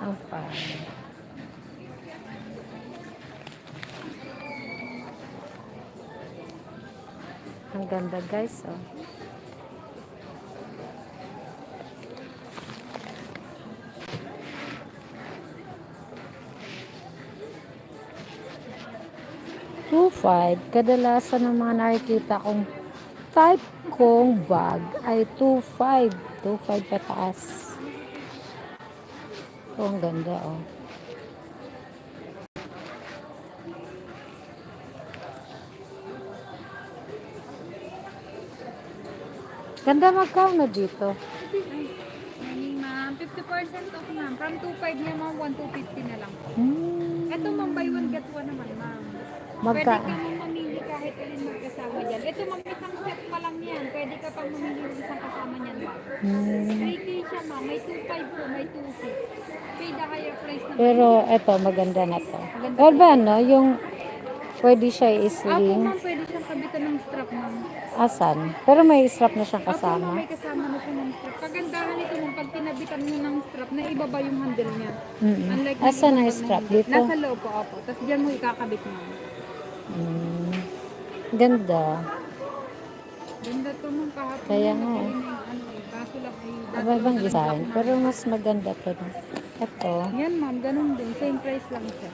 5. Ang ganda guys, oh. Two five. Kadalasan ng mga nakikita kong type kong bag ay 2.5. 2.5 pataas. Oh, ang ganda, oh. Ganda magkano dito? Morning, ma'am. 50% off, ma'am. From 2.5 niya, ma'am, 1,250 na lang. Hmm. Ito, ma'am, buy one, get one naman, ma'am. Magka Pwede ka mong mamili kahit alin magkasama dyan. Ito, ma'am, isang set pa lang yan. Pwede ka pang mamili ng isang kasama niyan, ma'am. Hmm. 3K siya, ma'am. May 2.5 po, may 2.6. Pay the higher price na. Pero eto, maganda na to. Well ba, no? Yung pwede siya i-sling. ma'am, pwede siyang kabitan ng strap, ma'am. Asan? Pero may strap na siyang Apo, ma'am, kasama. may kasama na siya ng strap. Kagandahan nito, ma'am, pag tinabitan mo ng strap, na ibaba yung handle niya. Mm Unlike ng Asan pag strap? hindi. Dito? Nasa loob po, apo. Tapos dyan mo ikakabit, ma'am. Mm. Ganda. Ganda to mong kahapon. Kaya nga eh. Kaso lang ay ibang lang design. Pero mas maganda to. Ito. Yan ma'am, ganun din. Same price lang siya.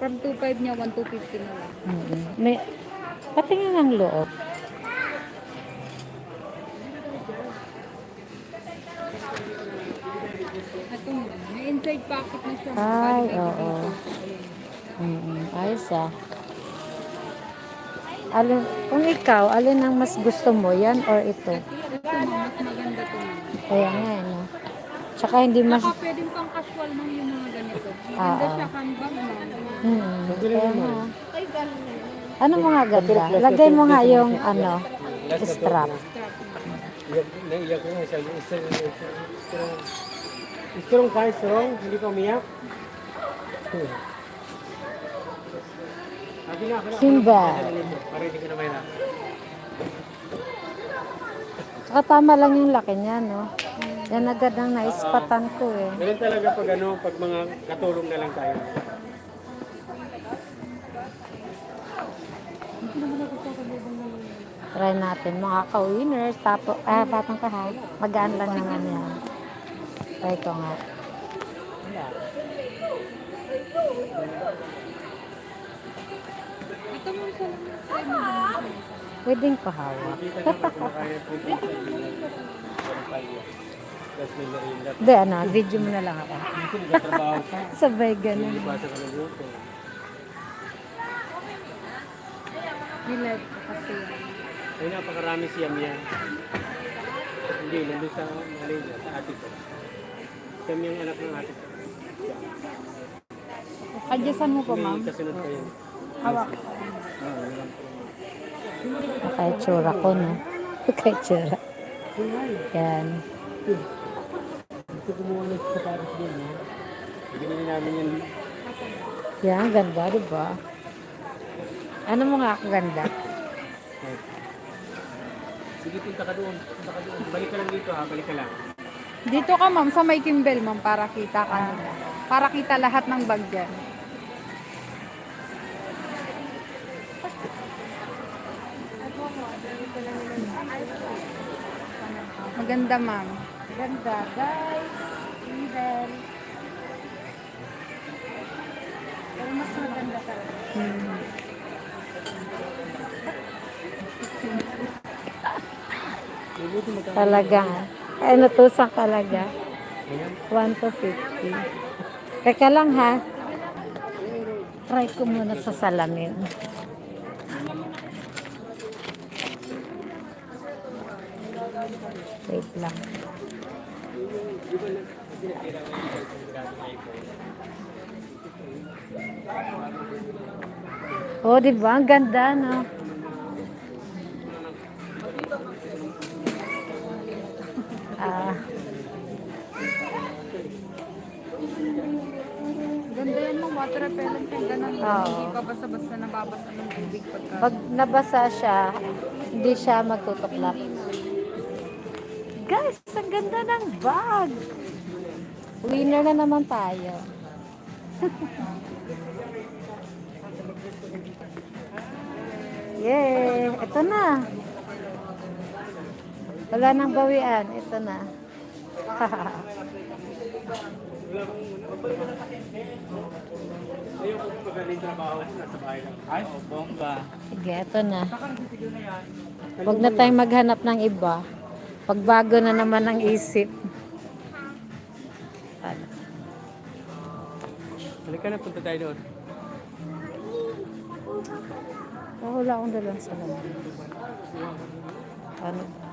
From 2.5 niya, 1,250 na lang. Mm. May, patingin ang loob. Ito mo, may inside pocket na siya. Ay, oo. dito. Mm, ayos ah. Alin, kung ikaw, alin ang mas gusto mo, yan or ito? Kaya nga, eh, no? Tsaka hindi mas... Saka pwedeng pang casual ma'am yung mga ganito. Ah, Maganda ah. siya handbag ma'am. Hmm, kaya nga. Ano mo nga ganda? Lagay mo nga yung ano, strap. Naiyak ko nga siya. Strong, strong, strong ka, strong. Hindi ka umiyak. Hmm. Abi na, ako na. Simba. Tsaka tama lang yung laki niya, no? Yan agad ang naispatan ko eh. Ganun talaga pag ano, pag mga katulong na lang tayo. Try natin mga ka-winners. Tapo, ah, patang ka ha. Magaan lang naman yan. Try ko nga. Ito ma'am, sa mo din. Pwedeng pahawak. Hindi, ano, video mo na lang ako. Sabay ganun. Nilag ko kasi. Ay, napakarami siyam yan. Hindi, nandun sa Malaysia, sa ate ko. Siyam yung anak ng ate ko. Adyasan mo pa ma'am. Kasunod yun. Hawak. Kaya tsura ko, no? Kaya tsura. Yan. Yan, ganda, di ba? Ano mo nga ang ganda? Sige, punta ka doon. Punta ka doon. Balik ka lang dito, ha? Balik ka lang. Dito ka ma'am sa may Kimbel ma'am para kita ka. Para kita lahat ng bag dyan. Maganda ma'am. Ganda, guys. Even. Pero mas maganda talaga. Hmm. Talaga. Ay, natusak talaga. Ayan. 1 to 50. Teka lang ha. Try ko muna sa salamin. Wait lang. Oh, di ba? Ang ganda, no? Ah, Ganda yan ma'am. Water repellent yung ganun. Oo. Hindi pa basta-basta nababasa ng tubig pagka. pag nabasa siya, hindi siya magtutuklap. Guys, ang ganda ng bag. Winner na naman tayo. Yay! Ito na. Wala nang bawian. Ito na. Ayaw ko pagaling trabaho, nasa bahay lang. Ay, bomba. Sige, ito na. Huwag na tayong maghanap ng iba. Pagbago na naman ang isip. Halika na, punta tayo doon. Oh, wala akong dalang salamin. Ano?